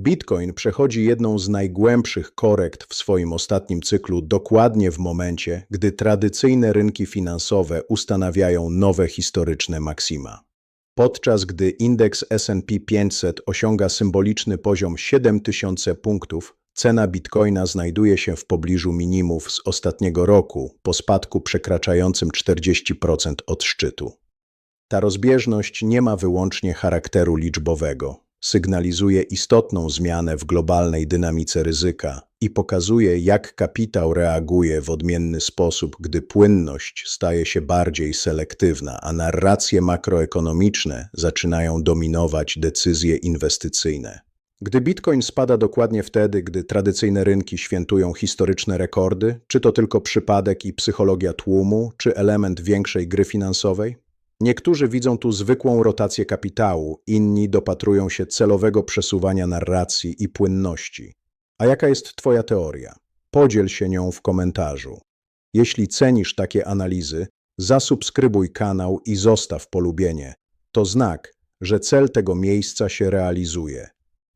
Bitcoin przechodzi jedną z najgłębszych korekt w swoim ostatnim cyklu dokładnie w momencie, gdy tradycyjne rynki finansowe ustanawiają nowe historyczne maksima. Podczas gdy indeks S&P 500 osiąga symboliczny poziom 7000 punktów, cena bitcoina znajduje się w pobliżu minimów z ostatniego roku po spadku przekraczającym 40% od szczytu. Ta rozbieżność nie ma wyłącznie charakteru liczbowego. Sygnalizuje istotną zmianę w globalnej dynamice ryzyka i pokazuje, jak kapitał reaguje w odmienny sposób, gdy płynność staje się bardziej selektywna, a narracje makroekonomiczne zaczynają dominować decyzje inwestycyjne. Gdy bitcoin spada dokładnie wtedy, gdy tradycyjne rynki świętują historyczne rekordy, czy to tylko przypadek i psychologia tłumu, czy element większej gry finansowej? Niektórzy widzą tu zwykłą rotację kapitału, inni dopatrują się celowego przesuwania narracji i płynności. A jaka jest Twoja teoria? Podziel się nią w komentarzu. Jeśli cenisz takie analizy, zasubskrybuj kanał i zostaw polubienie. To znak, że cel tego miejsca się realizuje.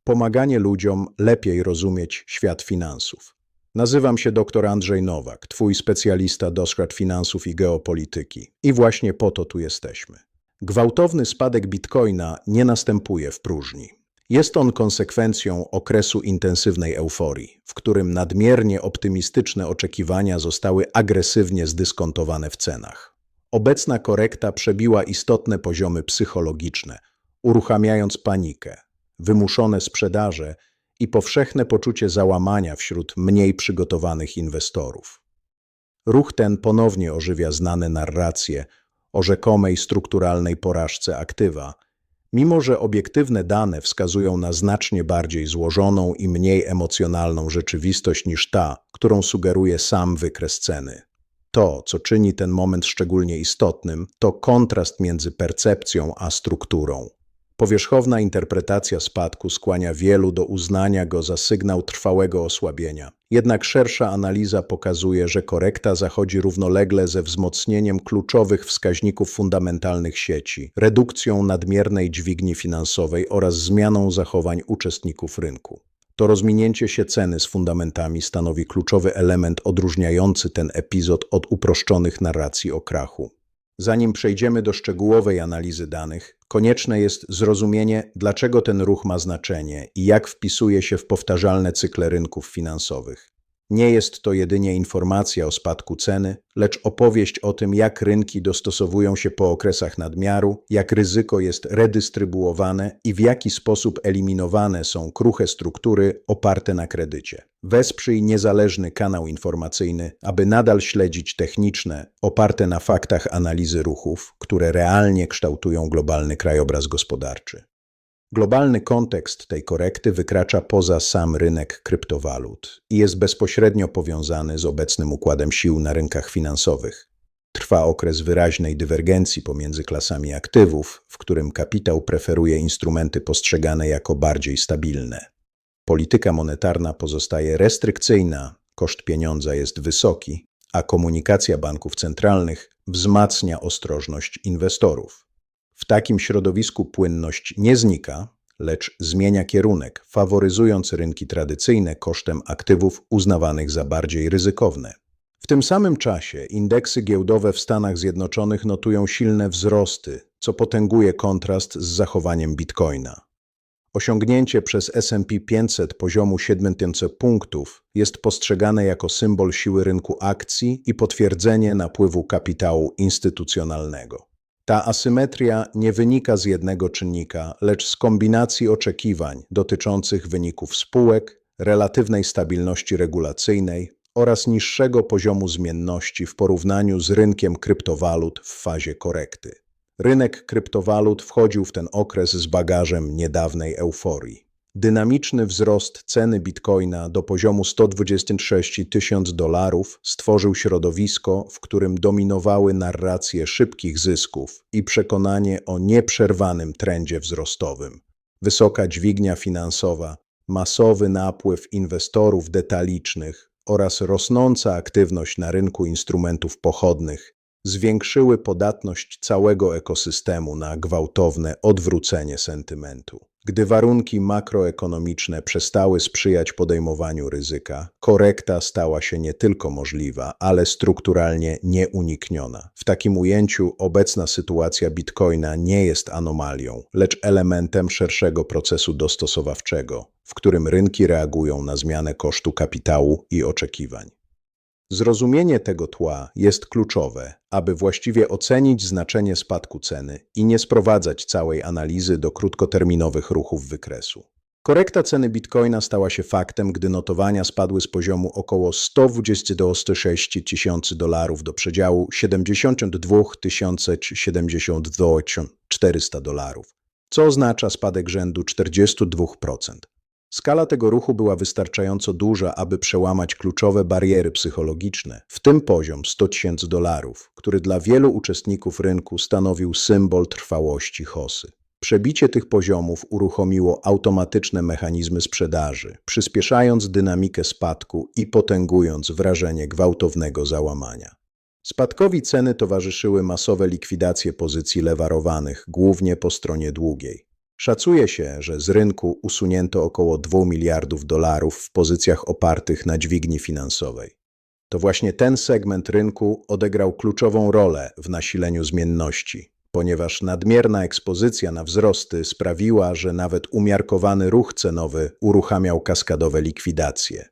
Pomaganie ludziom lepiej rozumieć świat finansów. Nazywam się dr Andrzej Nowak, twój specjalista do spraw finansów i geopolityki. I właśnie po to tu jesteśmy. Gwałtowny spadek bitcoina nie następuje w próżni. Jest on konsekwencją okresu intensywnej euforii, w którym nadmiernie optymistyczne oczekiwania zostały agresywnie zdyskontowane w cenach. Obecna korekta przebiła istotne poziomy psychologiczne, uruchamiając panikę, wymuszone sprzedaże i powszechne poczucie załamania wśród mniej przygotowanych inwestorów. Ruch ten ponownie ożywia znane narracje o rzekomej strukturalnej porażce aktywa, mimo że obiektywne dane wskazują na znacznie bardziej złożoną i mniej emocjonalną rzeczywistość niż ta, którą sugeruje sam wykres ceny. To, co czyni ten moment szczególnie istotnym, to kontrast między percepcją a strukturą. Powierzchowna interpretacja spadku skłania wielu do uznania go za sygnał trwałego osłabienia. Jednak szersza analiza pokazuje, że korekta zachodzi równolegle ze wzmocnieniem kluczowych wskaźników fundamentalnych sieci, redukcją nadmiernej dźwigni finansowej oraz zmianą zachowań uczestników rynku. To rozminięcie się ceny z fundamentami stanowi kluczowy element odróżniający ten epizod od uproszczonych narracji o krachu. Zanim przejdziemy do szczegółowej analizy danych, konieczne jest zrozumienie, dlaczego ten ruch ma znaczenie i jak wpisuje się w powtarzalne cykle rynków finansowych. Nie jest to jedynie informacja o spadku ceny, lecz opowieść o tym, jak rynki dostosowują się po okresach nadmiaru, jak ryzyko jest redystrybuowane i w jaki sposób eliminowane są kruche struktury oparte na kredycie. Wesprzyj niezależny kanał informacyjny, aby nadal śledzić techniczne, oparte na faktach analizy ruchów, które realnie kształtują globalny krajobraz gospodarczy. Globalny kontekst tej korekty wykracza poza sam rynek kryptowalut i jest bezpośrednio powiązany z obecnym układem sił na rynkach finansowych. Trwa okres wyraźnej dywergencji pomiędzy klasami aktywów, w którym kapitał preferuje instrumenty postrzegane jako bardziej stabilne. Polityka monetarna pozostaje restrykcyjna, koszt pieniądza jest wysoki, a komunikacja banków centralnych wzmacnia ostrożność inwestorów. W takim środowisku płynność nie znika, lecz zmienia kierunek, faworyzując rynki tradycyjne kosztem aktywów uznawanych za bardziej ryzykowne. W tym samym czasie indeksy giełdowe w Stanach Zjednoczonych notują silne wzrosty, co potęguje kontrast z zachowaniem bitcoina. Osiągnięcie przez S&P 500 poziomu 7000 punktów jest postrzegane jako symbol siły rynku akcji i potwierdzenie napływu kapitału instytucjonalnego. Ta asymetria nie wynika z jednego czynnika, lecz z kombinacji oczekiwań dotyczących wyników spółek, relatywnej stabilności regulacyjnej oraz niższego poziomu zmienności w porównaniu z rynkiem kryptowalut w fazie korekty. Rynek kryptowalut wchodził w ten okres z bagażem niedawnej euforii. Dynamiczny wzrost ceny bitcoina do poziomu 126 tysięcy dolarów stworzył środowisko, w którym dominowały narracje szybkich zysków i przekonanie o nieprzerwanym trendzie wzrostowym. Wysoka dźwignia finansowa, masowy napływ inwestorów detalicznych oraz rosnąca aktywność na rynku instrumentów pochodnych zwiększyły podatność całego ekosystemu na gwałtowne odwrócenie sentymentu. Gdy warunki makroekonomiczne przestały sprzyjać podejmowaniu ryzyka, korekta stała się nie tylko możliwa, ale strukturalnie nieunikniona. W takim ujęciu obecna sytuacja bitcoina nie jest anomalią, lecz elementem szerszego procesu dostosowawczego, w którym rynki reagują na zmianę kosztu kapitału i oczekiwań. Zrozumienie tego tła jest kluczowe, aby właściwie ocenić znaczenie spadku ceny i nie sprowadzać całej analizy do krótkoterminowych ruchów wykresu. Korekta ceny bitcoina stała się faktem, gdy notowania spadły z poziomu około 126 tysięcy dolarów do przedziału 72 072 400 dolarów, co oznacza spadek rzędu 42%. Skala tego ruchu była wystarczająco duża, aby przełamać kluczowe bariery psychologiczne, w tym poziom 100 tysięcy dolarów, który dla wielu uczestników rynku stanowił symbol trwałości hosy. Przebicie tych poziomów uruchomiło automatyczne mechanizmy sprzedaży, przyspieszając dynamikę spadku i potęgując wrażenie gwałtownego załamania. Spadkowi ceny towarzyszyły masowe likwidacje pozycji lewarowanych, głównie po stronie długiej. Szacuje się, że z rynku usunięto około 2 miliardów dolarów w pozycjach opartych na dźwigni finansowej. To właśnie ten segment rynku odegrał kluczową rolę w nasileniu zmienności, ponieważ nadmierna ekspozycja na wzrosty sprawiła, że nawet umiarkowany ruch cenowy uruchamiał kaskadowe likwidacje.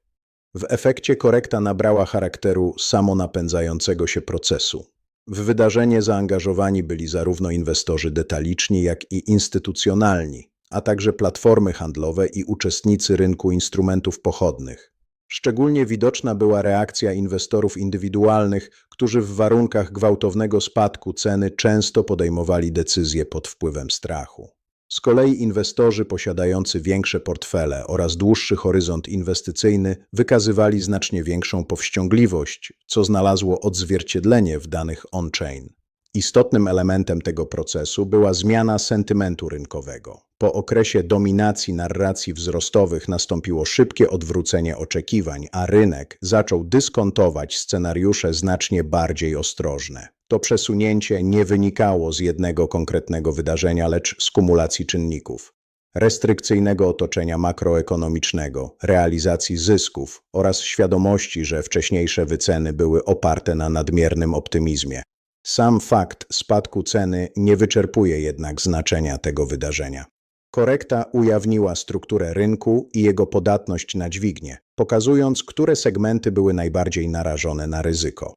W efekcie korekta nabrała charakteru samonapędzającego się procesu. W wydarzenie zaangażowani byli zarówno inwestorzy detaliczni, jak i instytucjonalni, a także platformy handlowe i uczestnicy rynku instrumentów pochodnych. Szczególnie widoczna była reakcja inwestorów indywidualnych, którzy w warunkach gwałtownego spadku ceny często podejmowali decyzje pod wpływem strachu. Z kolei inwestorzy posiadający większe portfele oraz dłuższy horyzont inwestycyjny wykazywali znacznie większą powściągliwość, co znalazło odzwierciedlenie w danych on-chain. Istotnym elementem tego procesu była zmiana sentymentu rynkowego. Po okresie dominacji narracji wzrostowych nastąpiło szybkie odwrócenie oczekiwań, a rynek zaczął dyskontować scenariusze znacznie bardziej ostrożne. To przesunięcie nie wynikało z jednego konkretnego wydarzenia, lecz z kumulacji czynników restrykcyjnego otoczenia makroekonomicznego, realizacji zysków oraz świadomości, że wcześniejsze wyceny były oparte na nadmiernym optymizmie. Sam fakt spadku ceny nie wyczerpuje jednak znaczenia tego wydarzenia. Korekta ujawniła strukturę rynku i jego podatność na dźwignię, pokazując, które segmenty były najbardziej narażone na ryzyko.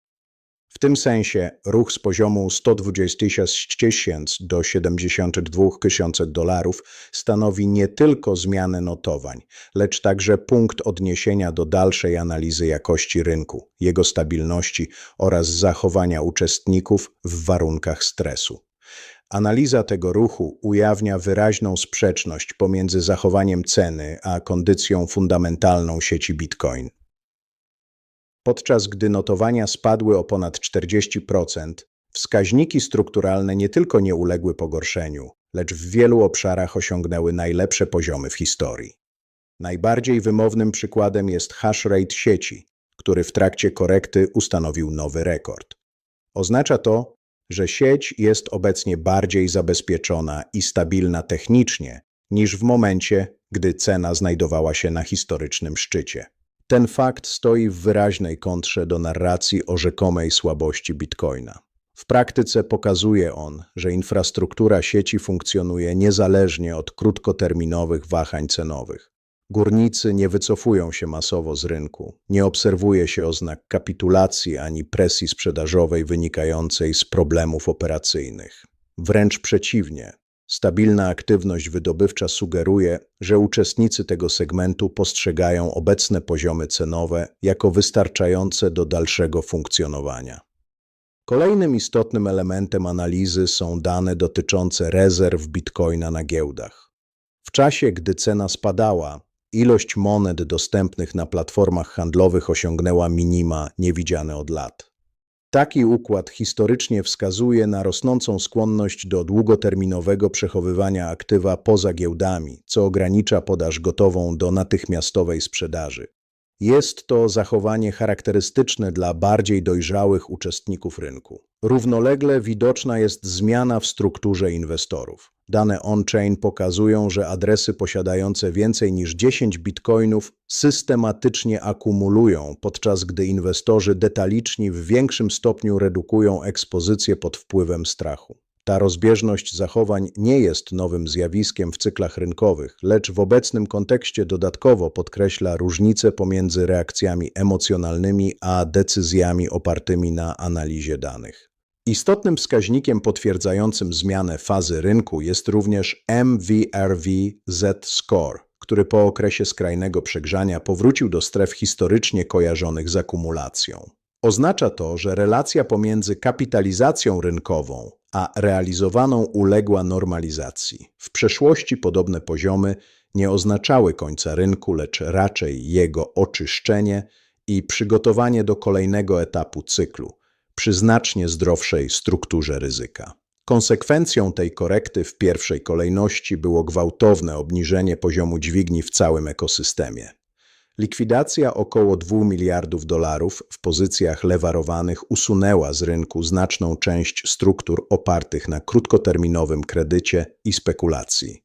W tym sensie ruch z poziomu 126 tysięcy do 72 tysięcy dolarów stanowi nie tylko zmianę notowań, lecz także punkt odniesienia do dalszej analizy jakości rynku, jego stabilności oraz zachowania uczestników w warunkach stresu. Analiza tego ruchu ujawnia wyraźną sprzeczność pomiędzy zachowaniem ceny a kondycją fundamentalną sieci Bitcoin. Podczas gdy notowania spadły o ponad 40%, wskaźniki strukturalne nie tylko nie uległy pogorszeniu, lecz w wielu obszarach osiągnęły najlepsze poziomy w historii. Najbardziej wymownym przykładem jest hash rate sieci, który w trakcie korekty ustanowił nowy rekord. Oznacza to, że sieć jest obecnie bardziej zabezpieczona i stabilna technicznie niż w momencie, gdy cena znajdowała się na historycznym szczycie. Ten fakt stoi w wyraźnej kontrze do narracji o rzekomej słabości bitcoina. W praktyce pokazuje on, że infrastruktura sieci funkcjonuje niezależnie od krótkoterminowych wahań cenowych. Górnicy nie wycofują się masowo z rynku, nie obserwuje się oznak kapitulacji ani presji sprzedażowej wynikającej z problemów operacyjnych. Wręcz przeciwnie, Stabilna aktywność wydobywcza sugeruje, że uczestnicy tego segmentu postrzegają obecne poziomy cenowe jako wystarczające do dalszego funkcjonowania. Kolejnym istotnym elementem analizy są dane dotyczące rezerw bitcoina na giełdach. W czasie, gdy cena spadała, ilość monet dostępnych na platformach handlowych osiągnęła minima niewidziane od lat. Taki układ historycznie wskazuje na rosnącą skłonność do długoterminowego przechowywania aktywa poza giełdami, co ogranicza podaż gotową do natychmiastowej sprzedaży. Jest to zachowanie charakterystyczne dla bardziej dojrzałych uczestników rynku. Równolegle widoczna jest zmiana w strukturze inwestorów. Dane on-chain pokazują, że adresy posiadające więcej niż 10 bitcoinów systematycznie akumulują, podczas gdy inwestorzy detaliczni w większym stopniu redukują ekspozycję pod wpływem strachu. Ta rozbieżność zachowań nie jest nowym zjawiskiem w cyklach rynkowych, lecz w obecnym kontekście dodatkowo podkreśla różnicę pomiędzy reakcjami emocjonalnymi a decyzjami opartymi na analizie danych. Istotnym wskaźnikiem potwierdzającym zmianę fazy rynku jest również MVRV Z-score, który po okresie skrajnego przegrzania powrócił do stref historycznie kojarzonych z akumulacją. Oznacza to, że relacja pomiędzy kapitalizacją rynkową a realizowaną uległa normalizacji. W przeszłości podobne poziomy nie oznaczały końca rynku, lecz raczej jego oczyszczenie i przygotowanie do kolejnego etapu cyklu przy znacznie zdrowszej strukturze ryzyka. Konsekwencją tej korekty w pierwszej kolejności było gwałtowne obniżenie poziomu dźwigni w całym ekosystemie. Likwidacja około 2 miliardów dolarów w pozycjach lewarowanych usunęła z rynku znaczną część struktur opartych na krótkoterminowym kredycie i spekulacji.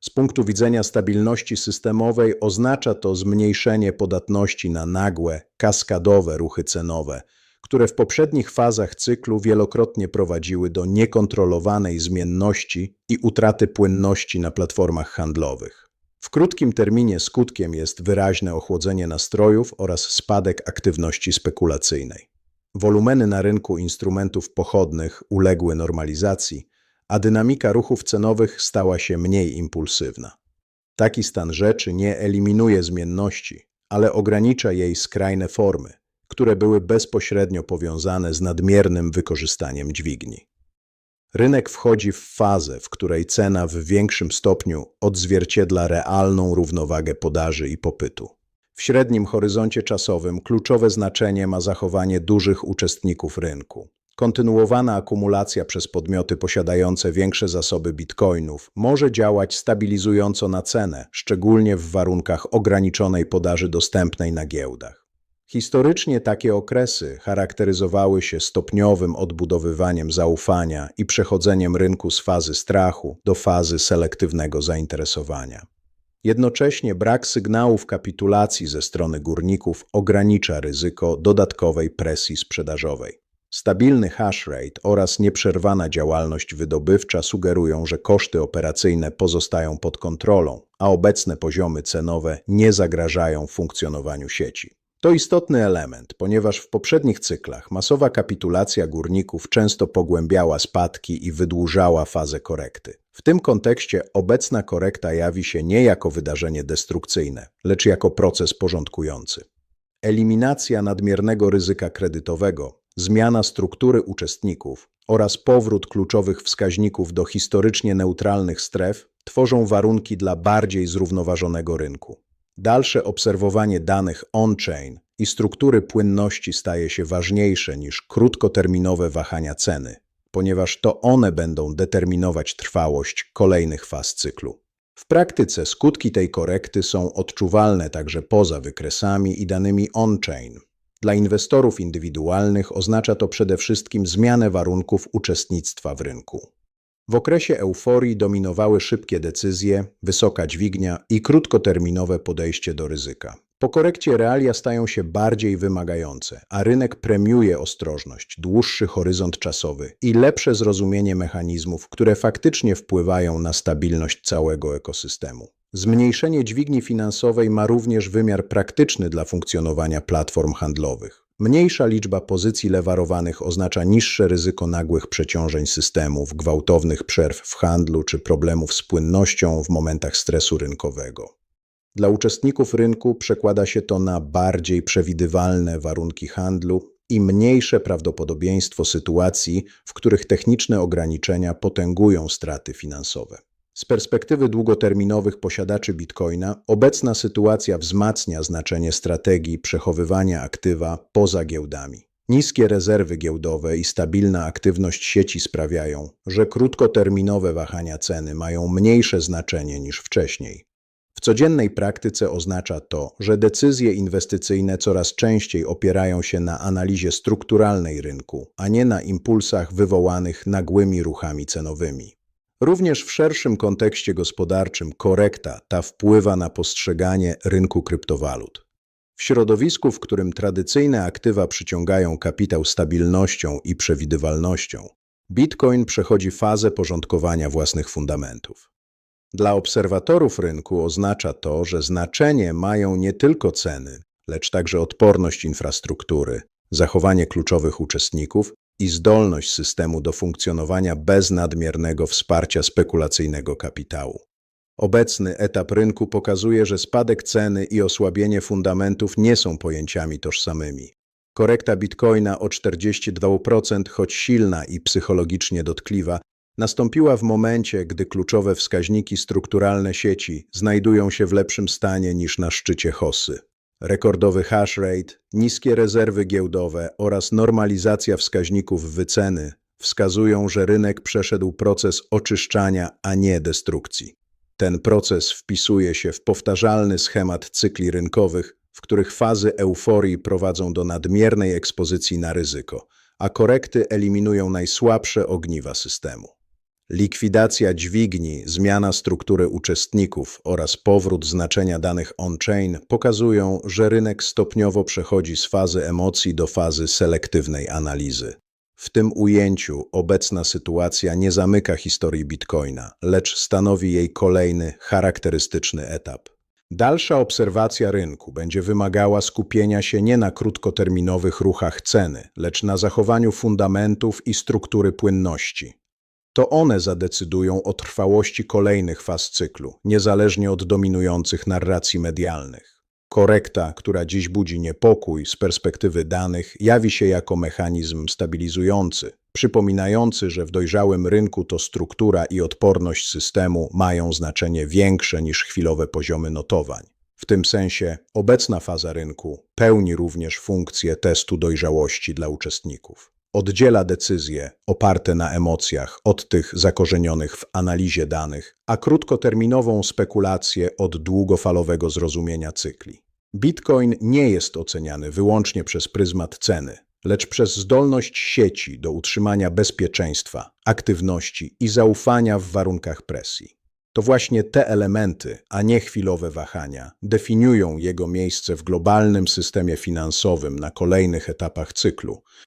Z punktu widzenia stabilności systemowej oznacza to zmniejszenie podatności na nagłe, kaskadowe ruchy cenowe, które w poprzednich fazach cyklu wielokrotnie prowadziły do niekontrolowanej zmienności i utraty płynności na platformach handlowych. W krótkim terminie skutkiem jest wyraźne ochłodzenie nastrojów oraz spadek aktywności spekulacyjnej. Wolumeny na rynku instrumentów pochodnych uległy normalizacji, a dynamika ruchów cenowych stała się mniej impulsywna. Taki stan rzeczy nie eliminuje zmienności, ale ogranicza jej skrajne formy, które były bezpośrednio powiązane z nadmiernym wykorzystaniem dźwigni. Rynek wchodzi w fazę, w której cena w większym stopniu odzwierciedla realną równowagę podaży i popytu. W średnim horyzoncie czasowym kluczowe znaczenie ma zachowanie dużych uczestników rynku. Kontynuowana akumulacja przez podmioty posiadające większe zasoby bitcoinów może działać stabilizująco na cenę, szczególnie w warunkach ograniczonej podaży dostępnej na giełdach. Historycznie takie okresy charakteryzowały się stopniowym odbudowywaniem zaufania i przechodzeniem rynku z fazy strachu do fazy selektywnego zainteresowania. Jednocześnie brak sygnałów kapitulacji ze strony górników ogranicza ryzyko dodatkowej presji sprzedażowej. Stabilny hash rate oraz nieprzerwana działalność wydobywcza sugerują, że koszty operacyjne pozostają pod kontrolą, a obecne poziomy cenowe nie zagrażają funkcjonowaniu sieci. To istotny element, ponieważ w poprzednich cyklach masowa kapitulacja górników często pogłębiała spadki i wydłużała fazę korekty. W tym kontekście obecna korekta jawi się nie jako wydarzenie destrukcyjne, lecz jako proces porządkujący. Eliminacja nadmiernego ryzyka kredytowego, zmiana struktury uczestników oraz powrót kluczowych wskaźników do historycznie neutralnych stref tworzą warunki dla bardziej zrównoważonego rynku. Dalsze obserwowanie danych on-chain i struktury płynności staje się ważniejsze niż krótkoterminowe wahania ceny, ponieważ to one będą determinować trwałość kolejnych faz cyklu. W praktyce skutki tej korekty są odczuwalne także poza wykresami i danymi on-chain. Dla inwestorów indywidualnych oznacza to przede wszystkim zmianę warunków uczestnictwa w rynku. W okresie euforii dominowały szybkie decyzje, wysoka dźwignia i krótkoterminowe podejście do ryzyka. Po korekcie realia stają się bardziej wymagające, a rynek premiuje ostrożność, dłuższy horyzont czasowy i lepsze zrozumienie mechanizmów, które faktycznie wpływają na stabilność całego ekosystemu. Zmniejszenie dźwigni finansowej ma również wymiar praktyczny dla funkcjonowania platform handlowych. Mniejsza liczba pozycji lewarowanych oznacza niższe ryzyko nagłych przeciążeń systemów, gwałtownych przerw w handlu czy problemów z płynnością w momentach stresu rynkowego. Dla uczestników rynku przekłada się to na bardziej przewidywalne warunki handlu i mniejsze prawdopodobieństwo sytuacji, w których techniczne ograniczenia potęgują straty finansowe. Z perspektywy długoterminowych posiadaczy bitcoina, obecna sytuacja wzmacnia znaczenie strategii przechowywania aktywa poza giełdami. Niskie rezerwy giełdowe i stabilna aktywność sieci sprawiają, że krótkoterminowe wahania ceny mają mniejsze znaczenie niż wcześniej. W codziennej praktyce oznacza to, że decyzje inwestycyjne coraz częściej opierają się na analizie strukturalnej rynku, a nie na impulsach wywołanych nagłymi ruchami cenowymi. Również w szerszym kontekście gospodarczym korekta ta wpływa na postrzeganie rynku kryptowalut. W środowisku, w którym tradycyjne aktywa przyciągają kapitał stabilnością i przewidywalnością, Bitcoin przechodzi fazę porządkowania własnych fundamentów. Dla obserwatorów rynku oznacza to, że znaczenie mają nie tylko ceny, lecz także odporność infrastruktury, zachowanie kluczowych uczestników i zdolność systemu do funkcjonowania bez nadmiernego wsparcia spekulacyjnego kapitału. Obecny etap rynku pokazuje, że spadek ceny i osłabienie fundamentów nie są pojęciami tożsamymi. Korekta bitcoina o 42%, choć silna i psychologicznie dotkliwa, nastąpiła w momencie, gdy kluczowe wskaźniki strukturalne sieci znajdują się w lepszym stanie niż na szczycie hossy. Rekordowy hash rate, niskie rezerwy giełdowe oraz normalizacja wskaźników wyceny wskazują, że rynek przeszedł proces oczyszczania, a nie destrukcji. Ten proces wpisuje się w powtarzalny schemat cykli rynkowych, w których fazy euforii prowadzą do nadmiernej ekspozycji na ryzyko, a korekty eliminują najsłabsze ogniwa systemu. Likwidacja dźwigni, zmiana struktury uczestników oraz powrót znaczenia danych on-chain pokazują, że rynek stopniowo przechodzi z fazy emocji do fazy selektywnej analizy. W tym ujęciu obecna sytuacja nie zamyka historii Bitcoina, lecz stanowi jej kolejny, charakterystyczny etap. Dalsza obserwacja rynku będzie wymagała skupienia się nie na krótkoterminowych ruchach ceny, lecz na zachowaniu fundamentów i struktury płynności. To one zadecydują o trwałości kolejnych faz cyklu, niezależnie od dominujących narracji medialnych. Korekta, która dziś budzi niepokój z perspektywy danych, jawi się jako mechanizm stabilizujący, przypominający, że w dojrzałym rynku to struktura i odporność systemu mają znaczenie większe niż chwilowe poziomy notowań. W tym sensie obecna faza rynku pełni również funkcję testu dojrzałości dla uczestników. Oddziela decyzje oparte na emocjach od tych zakorzenionych w analizie danych, a krótkoterminową spekulację od długofalowego zrozumienia cykli. Bitcoin nie jest oceniany wyłącznie przez pryzmat ceny, lecz przez zdolność sieci do utrzymania bezpieczeństwa, aktywności i zaufania w warunkach presji. To właśnie te elementy, a nie chwilowe wahania, definiują jego miejsce w globalnym systemie finansowym na kolejnych etapach cyklu,